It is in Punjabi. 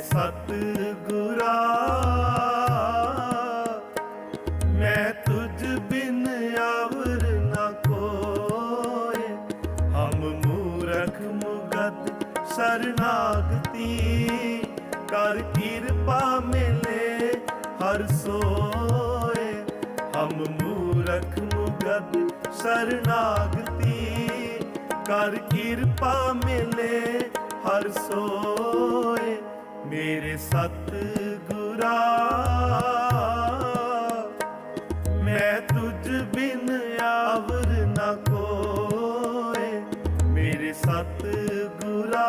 ਸਤ ਗੁਰਾ ਮੈਂ ਤੁਝ ਬਿਨ ਆਵਰ ਨਾ ਕੋਏ। ਹਮ ਮੂਰਖ ਮੁਗਦ ਸਰਨਾਗਤੀ, ਕਰ ਕਿਰਪਾ ਮਿਲੇ ਹਰ ਸੋਏ। ਹਮ ਮੂਰਖ ਮੁਗਦ ਸਰਨਾਗਤੀ, ਕਰ ਕਿਰਪਾ ਮਿਲੇ ਹਰ ਸੋਏ। ਮੇਰੇ ਸਤ ਗੁਰਾ ਮੈਂ ਤੁਝ ਬਿਨ ਆਵਰ ਨਾ ਕੋਏ। ਮੇਰੇ ਸਤ ਗੁਰਾ